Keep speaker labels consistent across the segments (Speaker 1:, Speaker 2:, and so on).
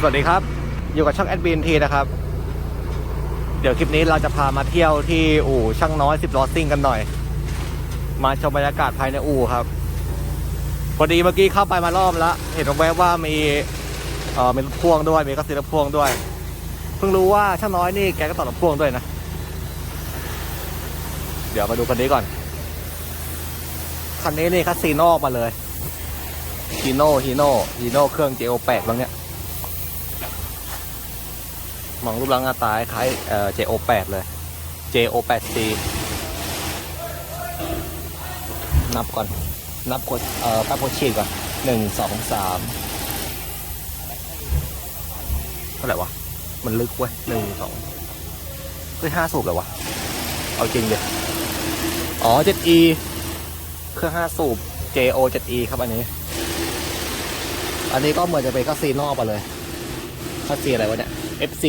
Speaker 1: สวัสดีครับ อยู่กับช่างแอดบินทีนะครับ เดี๋ยวคลิปนี้เราจะพามาเที่ยวที่อู่ช่างน้อยสิบล้อซิ่งกันหน่อย มาชมบรรยากาศภายในอู่ครับ พอดีเมื่อกี้เข้าไปมารอบแล้ว เห็นแวบว่ามีเอ่อมีรถพ่วงด้วยมีกระสีรถพ่วงด้วย เพิ่งรู้ว่าช่างน้อยนี่แกก็ต่อรถพ่วงด้วยนะ เดี๋ยวมาดูคันนี้ก่อน คันนี้นี่คัสซีโนออกมาเลยฮีโน่ฮีโน่ฮีโน่เครื่อง JO8 บ้างเนี่ย มองรูปร่างหน้าตาคล้ายเอ่อ JO8 เลย JO8C นับก่อน นับกดเอ่อแป๊บโพชีดก่อนหนึ่งสองสามเท่าไหร่วะ มันลึกเว้ยหนึ่งสองเฮ้ยห้าสูบเลยวะ เอาจริงดิอ๋อ 7E เครื่องห้าสูบ JO 7E ครับอันนี้ อันนี้ก็เหมือนจะเป็นคัสซีนอกไปเลยคัสซีอะไรวะเนี่ย FC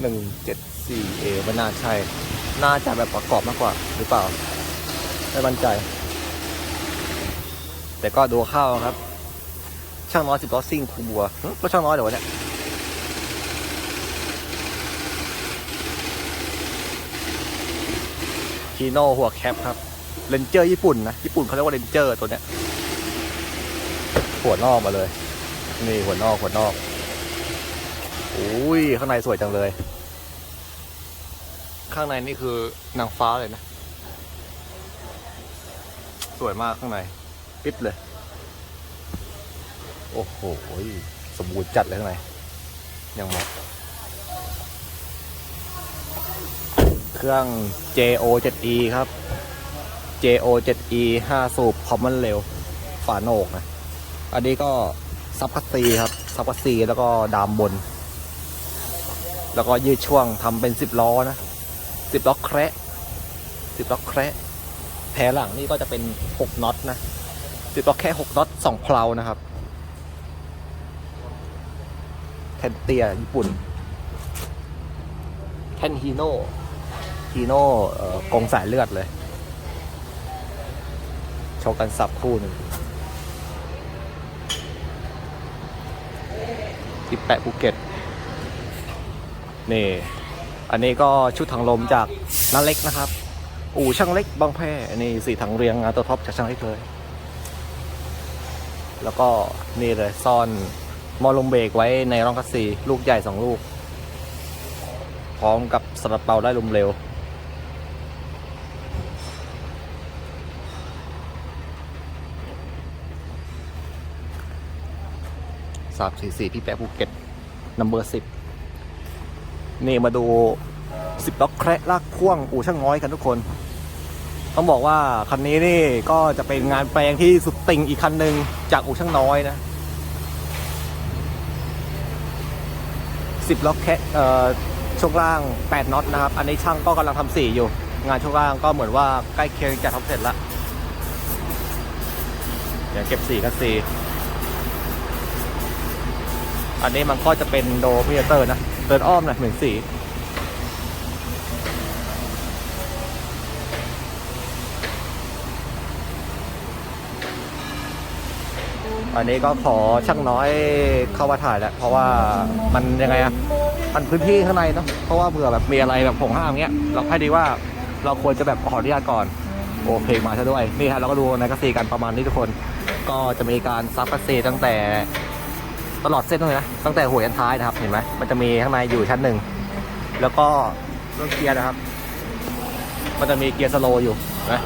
Speaker 1: หนึ่งเจ็ดสี่เอม่น่าใช่ น่าจะแบบประกอบมากกว่าหรือเปล่า ไม่มั่นใจ แต่ก็ดูเข้าวครับ ช่างน้อยสิบล้อซิ่งคูบัวก็ช่างน้อยเดี๋ยววะเนี่ยคีโน่หัวแคปครับเลนเจอร์ญี่ปุ่นนะ ญี่ปุ่นเขาเรียกว่าเลนเจอร์ตัวเนี้ยหัวนอกมาเลย นี่หัวนอกหัวนอก อุ้ยข้างในสวยจังเลย ข้างในนี่คือนางฟ้าเลยนะ สวยมากข้างใน ปิ๊บเลย โอ้โห สมบูรณ์จัดเลยข้างใน ยังหมาะเครื่อง JO 7E ครับ JO 7E 5 สูบคอมมอนเร็วฝาโหนกนะ อันนี้ก็ซับคัสซีครับ ซับคัสซีแล้วก็ดามบน แล้วก็ยืดช่วงทำเป็นสิบล้อนะสิบล้อแคระสิบล้อแคระแผลหลังนี่ก็จะเป็นหกน็อตนะสิบล้อแค่หกน็อตสองเพลานะครับแทนเตียญี่ปุ่นแทนฮีโน่ฮีโน่เอ่อกงสายเลือดเลยโชว์กันสับคู่หนึ่งที่แปะภูเก็ต นี่ อันนี้ก็ชุดถังลมจากน้าเล็กนะครับ อู่ช่างเล็กบางแพนี่สี่ถังเรียงงานตัวท็อปจากช่างเล็กเลย แล้วก็นี่เลยซ่อนมอลมเบรกไว้ในร่องคัสซีลูกใหญ่สองลูก พร้อมกับสลับเป่าได้ลมเร็ว สามสี่สี่พี่แปะภูเก็ตนัมเบอร์สิบ นี่มาดูสิบล็อกแคระลากพ่วงอู่ช่างน้อยกันทุกคน ต้องบอกว่าคันนี้นี่ก็จะเป็นงานแปลงที่สุดติ่งอีกคันหนึ่งจากอู่ช่างน้อยนะสิบล็อกแคเอ่อช่วงล่างแปดน็อตนะครับ อันนี้ช่างก็กำลังทำสีอยู่ งานช่วงล่างก็เหมือนว่าใกล้เคียงจะทำเสร็จละเดี๋ยวเก็บสีกันสีอันนี้มันก็จะเป็นโดมิเตอร์นะ เดินอ้อมนะเหมือนสีอันนี้ก็ขอช่างน้อยเข้ามาถ่ายแล้วเพราะว่ามันยังไงอะมันพื้นที่ข้างในเนาะเพราะว่าเผื่อแบบมีอะไรแบบผงห้ามเงี้ย เราให้ดีว่าเราควรจะแบบขออนุญาตก่อน โอเพลงมาซะด้วยนี่ฮะเราก็ดูในกระสีกันประมาณนี้ทุกคน ก็จะมีการซับกระสีตั้งแต่ ตลอดเส้นเลยนะ ตั้งแต่หัวยันท้ายนะครับ เห็นไหมมันจะมีข้างในอยู่ชั้นหนึ่ง แล้วก็เรื่องเกียร์นะครับ มันจะมีเกียร์สโลอยู่นะ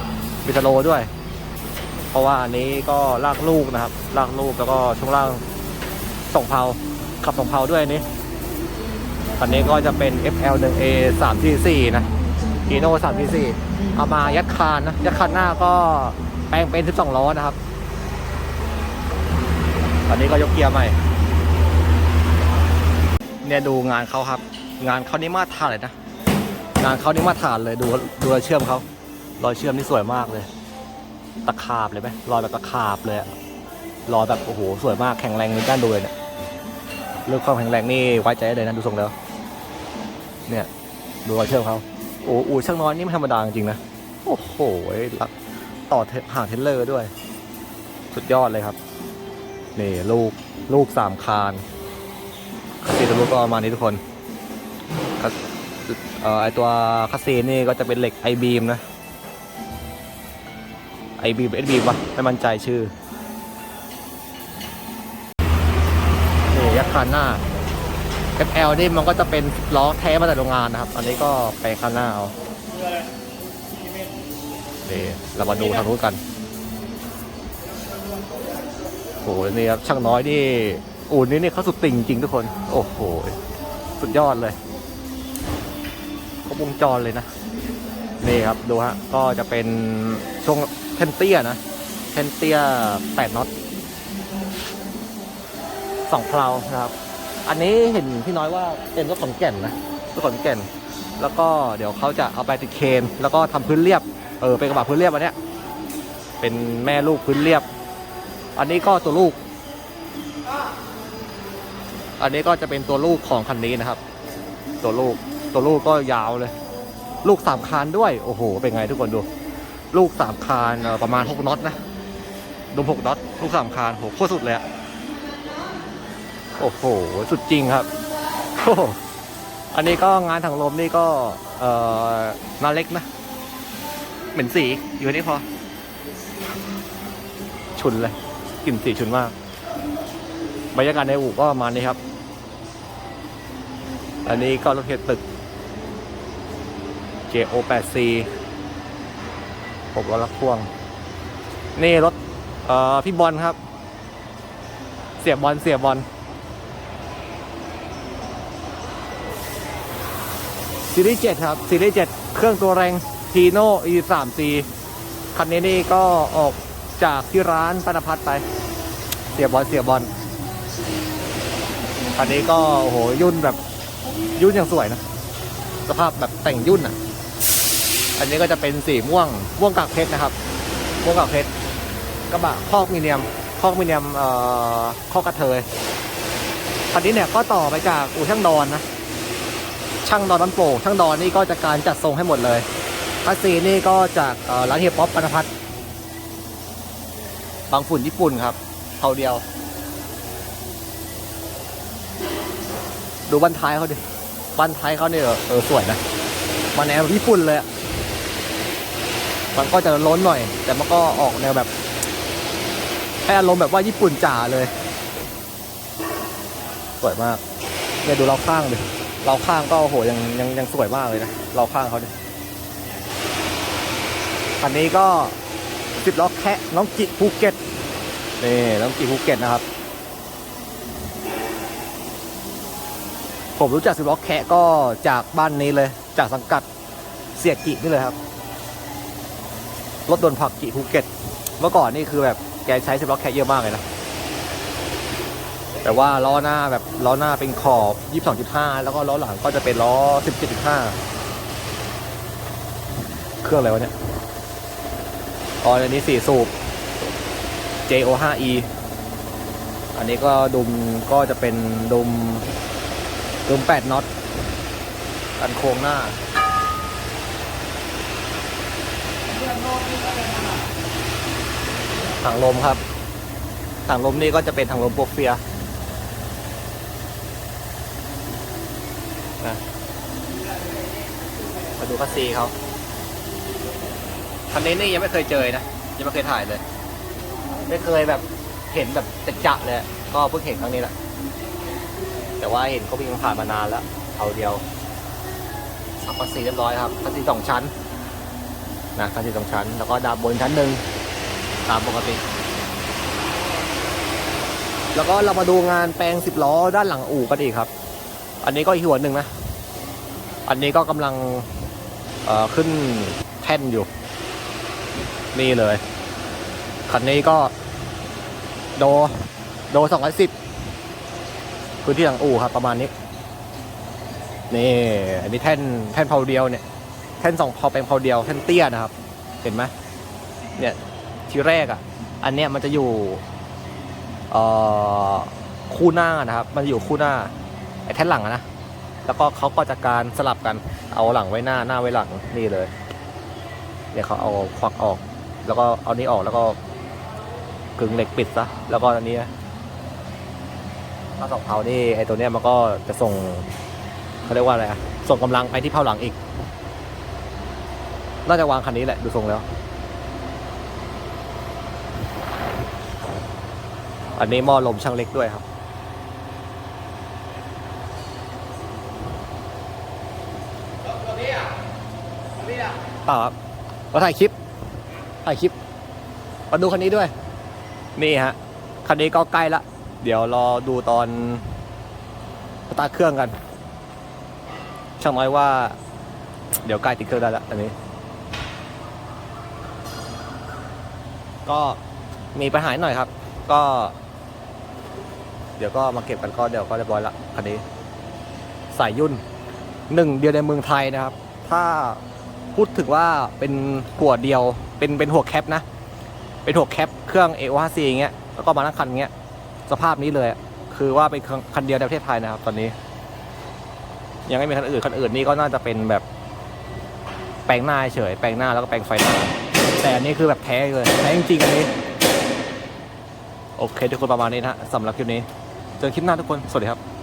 Speaker 1: มีสโลด้วย เพราะว่าอันนี้ก็ลากลูกนะครับ ลากลูกแล้วก็ช่วงล่างส่งเพาขับส่งเพาด้วยอันนี้อันนี้ก็จะเป็น FL 1A 3 T 4นะ e n o 3 T 4เอามายัดคานนะ ยัดคานหน้าก็แปลงเป็น 12 ล้อนะครับอันนี้ก็ยกเกียร์ใหม่ เนี่ยดูงานเขาครับ งานเขานี่มาตรฐานเลยนะ งานเขานี่มาตรฐานเลยดูดูรอยเชื่อมเขารอยเชื่อมนี่สวยมากเลย ตะขาบเลยไหมรอยแบบตะขาบเลยรอยแบบโอ้โหสวยมากแข็งแรงในด้านดูเลยเนี่ยเรื่องความแข็งแรงนี่ไว้ใจได้เลยนะดูทรงแล้ว เนี่ยดูรอยเชื่อมเขาโอ้โหช่างน้อยนี่ไม่ธรรมดาจริงๆนะโอ้โหลักต่อห่างเทรลเลอร์ด้วย สุดยอดเลยครับ นี่ลูกลูกสามคาน สซีตัวลูกก็ประมาณนี้ทุกคนไอตัวคัสซีนี่ก็จะเป็นเหล็กไอบีมนะไอบีมเอสบีมวะไม่มั่นใจชื่อนี่ยักษ์คานหน้า FL นี่มันก็จะเป็นล้อแท้มาแต่โรงงานนะครับ อันนี้ก็ไปคานหน้าเอานี่เรามาดูทางนู้นกันโอ้โหนี่ครับช่างน้อยนี่ อู่นี้เนี่ยเขาสุดติ่งจริงทุกคน โอ้โห สุดยอดเลยครบวงจรเลยนะ นี่ครับดูฮะ ก็จะเป็นช่วงเทนเตียนะเทนเตียแปดน็อตสองเพลานะครับ อันนี้เห็นพี่น้อยว่าเป็นรถขอนแก่นนะรถขอนแก่น แล้วก็เดี๋ยวเขาจะเอาไปติดเคน แล้วก็ทำพื้นเรียบ เออ เป็นกระบะพื้นเรียบอันเนี้ย เป็นแม่ลูกพื้นเรียบ อันนี้ก็ตัวลูก อันนี้ก็จะเป็นตัวลูกของคันนี้นะครับ ตัวลูกตัวลูกก็ยาวเลย ลูกสามคานด้วย โอ้โห เป็นไงทุกคนดู ลูกสามคานประมาณหกน็อตนะดูหกน็อตลูกสามคานโหโคตรสุดเลยอะโอ้โห สุดจริงครับโอ้โหอันนี้ก็งานถังลมนี่ก็ เอ่อนาเล็กนะ เหม็นสีอยู่นี่พอฉุนเลยกลิ่นสีฉุนมากบรรยากาศในอู่ก็ประมาณนี้ครับ อันนี้ก็รถเทตึก JO8C ผมรถรับพ่วง นี่รถเอ่อพี่บอลครับ เสียบอลเสียบอลซีรีส์7ครับ ซีรีส์7เครื่องตัวแรง Tino E3C คันนี้นี่ก็ออกจากที่ร้านปนพัฒน์ไป เสียบอลเสียบอลคันนี้ก็โอ้โหยุ่นแบบ ยุ่นอย่างสวยนะ สภาพแบบแต่งยุ่นอะ อันนี้ก็จะเป็นสีม่วงม่วงกากเพชรนะครับ ม่วงกากเพชรกระบะคอกมีเนียมคอกมีเนียมเอ่อคอกกระเทยคันนี้เนี่ยก็ต่อไปจากอู่ช่างดอนนะ ช่างดอนน้ำโป่งช่างดอนนี่ก็จะการจัดทรงให้หมดเลยคัสซีนี่ก็จากร้านเฮียป๊อปปนพัฒน์บางฝุ่นญี่ปุ่นครับเท่าเดียว ดูบันท้ายเขาดิ บันไทยเขาเนี่ยเออสวยนะมาแนวญี่ปุ่นเลยมันก็จะล้นหน่อย แต่มันก็ออกแนวแบบให้อารมณ์แบบว่าญี่ปุ่นจ๋าเลย สวยมากเนี่ยดูเราข้างดิเราข้างก็โอ้โหยังยังยังสวยมากเลยนะเราข้างเขาดิคันนี้ก็สิบล้อแคะน้องจิภูเก็ตนี่น้องจิภูเก็ตนะครับ ผมรู้จักสิบล้อแคะก็จากบ้านนี้เลย จากสังกัดเสียกินี่เลยครับ รถโดนผักกิภูเก็ต เมื่อก่อนนี่คือแบบแกใช้สิบล้อแคะเยอะมากเลยนะ แต่ว่าล้อหน้าแบบล้อหน้าเป็นขอบ 22.5 แล้วก็ล้อหลังก็จะเป็นล้อ 17.5 เครื่องอะไรวะเนี่ยอ๋ออันนี้สี่สูบ JO5E อันนี้ก็ดุมก็จะเป็นดุม ดุม8น็อตอันโค้งหน้า ถังลมครับ ถังลมนี่ก็จะเป็นถังลมโปรเฟียมาดูคัสซีเขาคันนี้นี่ยังไม่เคยเจอนะ ยังไม่เคยถ่ายเลย ไม่เคยแบบเห็นแบบจะๆเลย ก็เพิ่งเห็นครั้งนี้แหละ แต่ว่าเห็นเขาวิ่งผ่านมานานแล้วเอาเดียวขับคัสซีเรียบร้อยครับคัสซีสองชั้นนะคัสซีสองชั้น แล้วก็ดาบบนชั้นหนึ่งตามปกติ แล้วก็เรามาดูงานแปลงสิบล้อด้านหลังอู่กันอีกครับ อันนี้ก็อีกหัวหนึ่งนะ อันนี้ก็กำลังเอ่อขึ้นแท่นอยู่ นี่เลยคันนี้ก็ โด โดสองร้อยสิบ พื้นที่หลังอู่ครับประมาณนี้ นี่อันนี้แท่นแท่นเพาเดียวเนี่ย แท่นสองเพาเป็นเพาเดียวแท่นเตี้ยนะครับ เห็นไหมเนี่ยทีแรกอะ อันเนี้ยมันจะอยู่เอ่อคู่หน้านะครับ มันอยู่คู่หน้าไอ้แท่นหลังนะแล้วก็เขาก็จะการสลับกันเอาหลังไว้หน้าหน้าไว้หลังนี่เลยเนี่ยเขาเอาควักออก แล้วก็เอานี้ออกแล้วก็กึงเหล็กปิดซะแล้วก็อันนี้ ถ้าสองเพานี่ไอตัวเนี้ยมันก็จะส่งเขาเรียกว่าอะไรอะส่งกำลังไปที่เพาหลังอีก น่าจะวางคันนี้แหละดูทรงแล้ว อันนี้หม้อลมช่างเล็กด้วยครับเปล่าครับมาถ่ายคลิป ถ่ายคลิปมาดูคันนี้ด้วย นี่ฮะ คันนี้ก็ใกล้ละ เดี๋ยวรอดูตอนสตาร์ทเครื่องกัน ช่างน้อยว่า เดี๋ยวใกล้ติดเครื่องได้ละอันนี้ ก็มีปัญหาหน่อยครับ ก็ เดี๋ยวก็มาเก็บกันก็เดี๋ยวก็เรียบร้อยละคันนี้สายยุ่นหนึ่งเดียวในเมืองไทยนะครับ ถ้าพูดถึงว่าเป็นหัวเดียวเป็นเป็นหัวแคปนะ เป็นหัวแคปเครื่อง a อ5 c อย่างเงี้ยแล้วก็มาทั้งคันอย่างเงี้ย สภาพนี้เลย คือว่าเป็นคันเดียวในประเทศไทยนะครับ ตอนนี้ ยังไม่มีคันอื่นคันอื่นนี่ก็น่าจะเป็นแบบ แปลงหน้าเฉยแปลงหน้าแล้วก็แปลงไฟหน้าแต่อันนี้คือแบบแท้เลยแท้จริงๆอันนี้ โอเค ทุกคนประมาณนี้นะฮะสำหรับคลิปนี้เจอคลิปหน้าทุกคนสวัสดีครับ